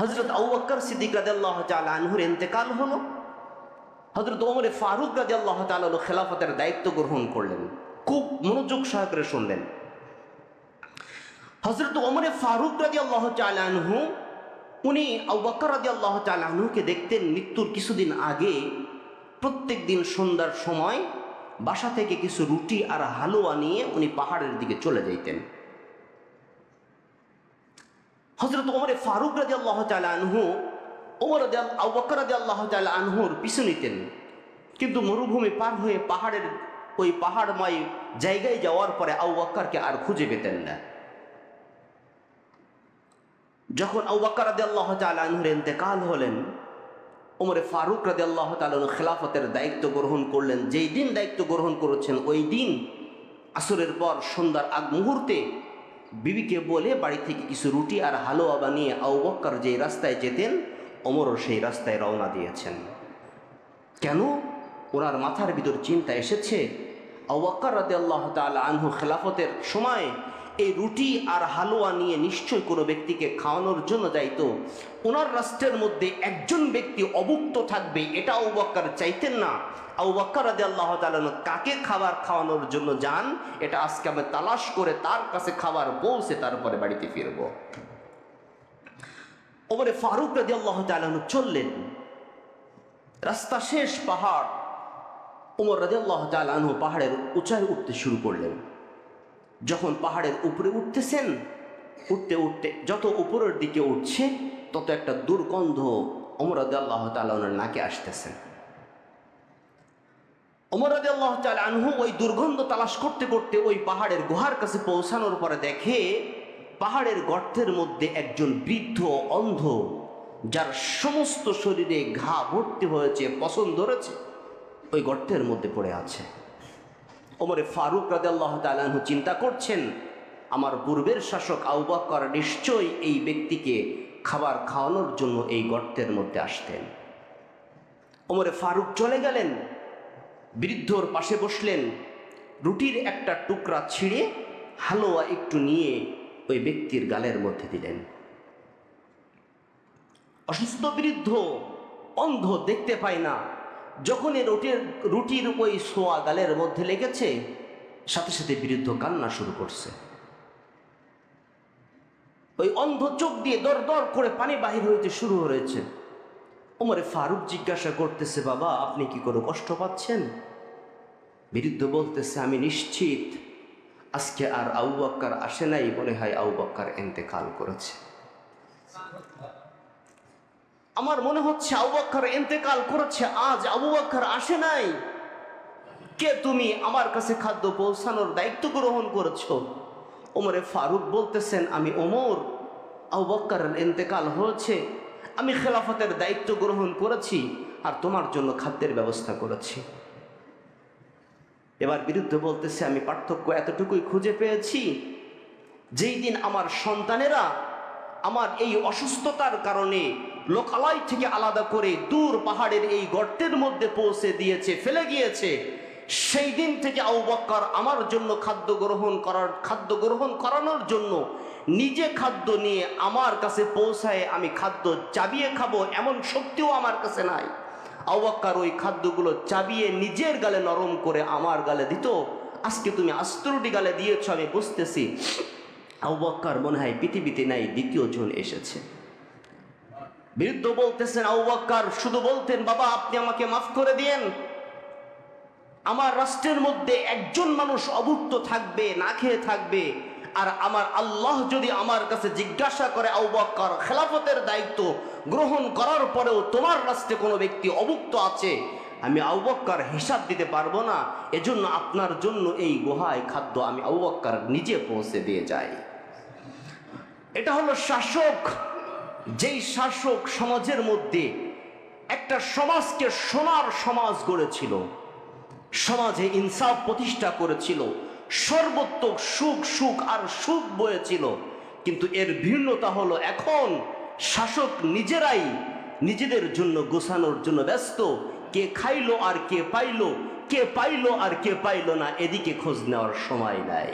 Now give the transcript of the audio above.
হজরত আউবক্কর সিদ্দিক রাদিয়াল্লাহু তাআলা আনহুর ইন্তেকাল হলো। হজরত ওমরে ফারুক রাদিয়াল্লাহু তাআলা খেলাফতের দায়িত্ব গ্রহণ করলেন। খুব মনোযোগ সহকারে শুনলেন। হজরত ওমরে ফারুক রাদিয়াল্লাহু তাআলা আনহু, উনি আউবক্কর রাদিয়াল্লাহু তাআলা আনহুকে দেখতেন মৃত্যুর কিছুদিন আগে। প্রত্যেক দিন সন্ধ্যার সময় বাসা থেকে কিছু রুটি আর হালুয়া নিয়ে উনি পাহাড়ের দিকে চলে যাইতেন। হজরত ওমরে ফারুক রাজি আল্লাহ আনহু, ওমর আউবকর রাজি আল্লাহ আনহুর পিছু নিতেন। কিন্তু মরুভূমি পার হয়ে পাহাড়ের ওই পাহাড়ময় জায়গায় যাওয়ার পরে আউবক্করকে আর খুঁজে পেতেন না। যখন আউবক্কর রাজি আল্লাহ আনহুর ইন্তেকাল হলেন, ওমরে ফারুক রাজি আল্লাহ খেলাফতের দায়িত্ব গ্রহণ করলেন। যেই দিন দায়িত্ব গ্রহণ করেছেন, ওই দিন আসরের পর সন্ধ্যার আগ মুহূর্তে বিবিকে বলে বাড়ি থেকে কিছু রুটি আর হালুয়া বানিয়ে আউবক্কর যে রাস্তায় যেতেন অমরও সেই রাস্তায় রওনা দিয়েছেন। কেন? ওনার মাথার ভিতর চিন্তা এসেছে। আউবাক্কার রাতে আল্লাহ তাল আনহু খেলাফতের সময় এই রুটি আর হালুয়া নিয়ে নিশ্চয় কোনো ব্যক্তিকে খাওয়ানোর জন্য যাইতো ওনার রাষ্ট্রের মধ্যে একজন ব্যক্তি অভুক্ত থাকবে, এটা আউবক্কর চাইতেন না। আউবক্কর আল্লাহ তালানো কাকে খাবার খাওয়ানোর জন্য যান, এটা আজকে আমি তালাশ করে তার কাছে খাবার পৌঁছে তারপরে বাড়িতে ফিরব। ওপরে ফারুক রাদি আল্লাহ তালানো চললেন। রাস্তা শেষ পাহাড়, ওমর রাজি আল্লাহ তালানহু পাহাড়ের উঁচায় উঠতে শুরু করলেন। যখন পাহাড়ের উপরে উঠতেছেন, উঠতে উঠতে যত উপরের দিকে উঠছে, তত একটা দুর্গন্ধ রাজি আল্লাহ তালানের নাকে আসতেছেন রাজি আল্লাহ আনহু ওই দুর্গন্ধ তালাশ করতে করতে ওই পাহাড়ের গুহার কাছে পৌঁছানোর পরে দেখে পাহাড়ের গর্তের মধ্যে একজন বৃদ্ধ অন্ধ, যার সমস্ত শরীরে ঘা ভর্তি হয়েছে, পছন্দ ধরেছে, ওই গর্তের মধ্যে পড়ে আছে। ওমরে ফারুক রাজাল্লাহ তালাহু চিন্তা করছেন, আমার পূর্বের শাসক আউবাক্কর নিশ্চয়ই এই ব্যক্তিকে খাবার খাওয়ানোর জন্য এই গর্তের মধ্যে আসতেন। ওমরে ফারুক চলে গেলেন, বৃদ্ধর পাশে বসলেন, রুটির একটা টুকরা ছিঁড়ে হালুয়া একটু নিয়ে ওই ব্যক্তির গালের মধ্যে দিলেন। অসুস্থ বৃদ্ধ অন্ধ দেখতে পায় না যখনই রুটির রুটির ওই সোয়া গালের মধ্যে লেগেছে, সাথে সাথে বৃদ্ধ কান্না শুরু করছে। ওই অন্ধ চোখ দিয়ে দর দর করে পানি বাহির হইতে শুরু হয়েছে। ওমরে ফারুক জিজ্ঞাসা করতেছে, বাবা, আপনি কি কোনো কষ্ট পাচ্ছেন? বিরুদ্ধ বলতেছে, আমি নিশ্চিত, আজকে আর আউ বাক্কার আসে নাই। মনে হয় আউ বাক্কার এতেকাল করেছে। আমার মনে হচ্ছে আবু বক্কর এতেকাল করেছে, আজ আবু বক্কর আসে নাই। কে তুমি আমার কাছে খাদ্য পৌঁছানোর দায়িত্ব গ্রহণ করেছ? ওমরে ফারুক বলতেছেন, আমি ওমর, আবু বক্করের এতেকাল হয়েছে, আমি খেলাফতের দায়িত্ব গ্রহণ করেছি আর তোমার জন্য খাদ্যের ব্যবস্থা করেছি। এবার বিরুদ্ধে বলতেছে, আমি পার্থক্য এতটুকুই খুঁজে পেয়েছি, যেই দিন আমার সন্তানেরা আমার এই অসুস্থতার কারণে লোকালয় থেকে আলাদা করে দূর পাহাড়ের এই গর্তের মধ্যে পৌঁছে দিয়েছে, ফেলে গিয়েছে। সেই দিন থেকে আউবক্কর আমার জন্য খাদ্য গ্রহণ করার খাদ্য গ্রহণ করানোর জন্য নিজে খাদ্য নিয়ে আমার কাছে পৌঁছায়, আমি খাদ্য চাবিয়ে খাব এমন শক্তিও আমার কাছে নাই। আউবক্কর ওই খাদ্যগুলো চাবিয়ে নিজের গালে নরম করে আমার গালে দিত। আজকে তুমি আস্ত্রটি গালে দিয়েছ, আমি বুঝতেছি। আউবক্কর মনে হয় পৃথিবীতে নাই, দ্বিতীয় জন এসেছে। বৃদ্ধ বলতেছেন আউবক্কর শুধু বলতেন, বাবা, আপনি আমাকে মাফ করে দিয়েন। আমার রাষ্ট্রের মধ্যে একজন মানুষ অভুক্ত থাকবে, না খেয়ে থাকবে। আর আমার আল্লাহ যদি আমার কাছে জিজ্ঞাসা করে আউবক্কর খেলাফতের দায়িত্ব গ্রহণ করার পরেও তোমার রাষ্ট্রে কোনো ব্যক্তি অভুক্ত আছে, আমি আউবক্কর হিসাব দিতে পারব না। এজন্য আপনার জন্য এই গুহায় খাদ্য আমি আউবক্কর নিজে পৌঁছে দিয়ে যাই। এটা হলো শাসক যেই শাসক সমাজের মধ্যে একটা সমাজকে সোনার সমাজ গড়েছিল, সমাজে ইনসাফ প্রতিষ্ঠা করেছিল সর্বত্র সুখ সুখ আর সুখ বয়েছিল, কিন্তু এর ভিন্নতা হলো এখন শাসক নিজেরাই নিজেদের জন্য গোছানোর জন্য ব্যস্ত, কে খাইলো আর কে পাইলো কে পাইলো আর কে পাইলো না, এদিকে খোঁজ নেওয়ার সময় নাই।